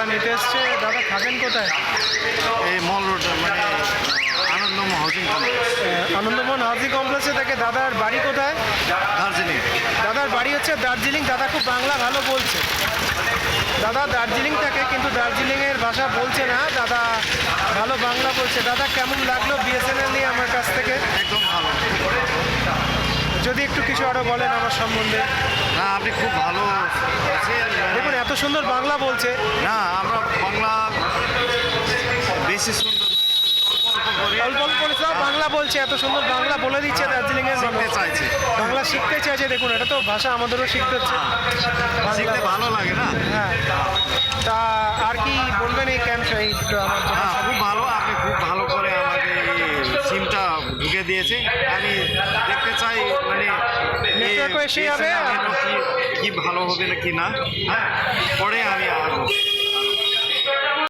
দাদা নিতে এসছে। দাদা থাকেন কোথায়? এই মল রোড মানে Anandam housing complex. Anandamohan housing কমপ্লেক্সে থাকে দাদার বাড়ি কোথায়? দার্জিলিং। দাদার বাড়ি হচ্ছে দার্জিলিং। দাদা খুব বাংলা ভালো বলছে। দাদা দার্জিলিং থাকে কিন্তু দার্জিলিংয়ের ভাষা বলছে না। দাদা ভালো বাংলা বলছে। দাদা কেমন লাগল বিএসএনএল নিয়ে আমার কাছ থেকে? একদম ভালো। যদি একটু কিছু আরও বলেন আমার সম্বন্ধে। না আপনি খুব ভালো এত সুন্দর বাংলা বলছে। না আমরা বাংলা বেশি সুন্দর অল্প অল্প করে অল্প অল্প করে সব বাংলা বলছে এত সুন্দর বাংলা বলে দিচ্ছে দার্জিলিংয়ের শিখতে মানুষ। চাইছে। বাংলা শিখতে চাইছে দেখুন এটা তো ভাষা আমাদেরও শিখতে হচ্ছে। শিখতে ভালো লাগে না? হ্যাঁ। তা আর কি বলবেন এই ক্যাম্প এই? হ্যাঁ খুব ভালো আপনি খুব ভালো করে আমাকে সিমটা ঢুকে দিয়েছে। আমি দেখতে চাই মানে এই Network ও এসে যাবে। BSNL কি ভালো হবে না কি না? হ্যাঁ পরে আমি আসব।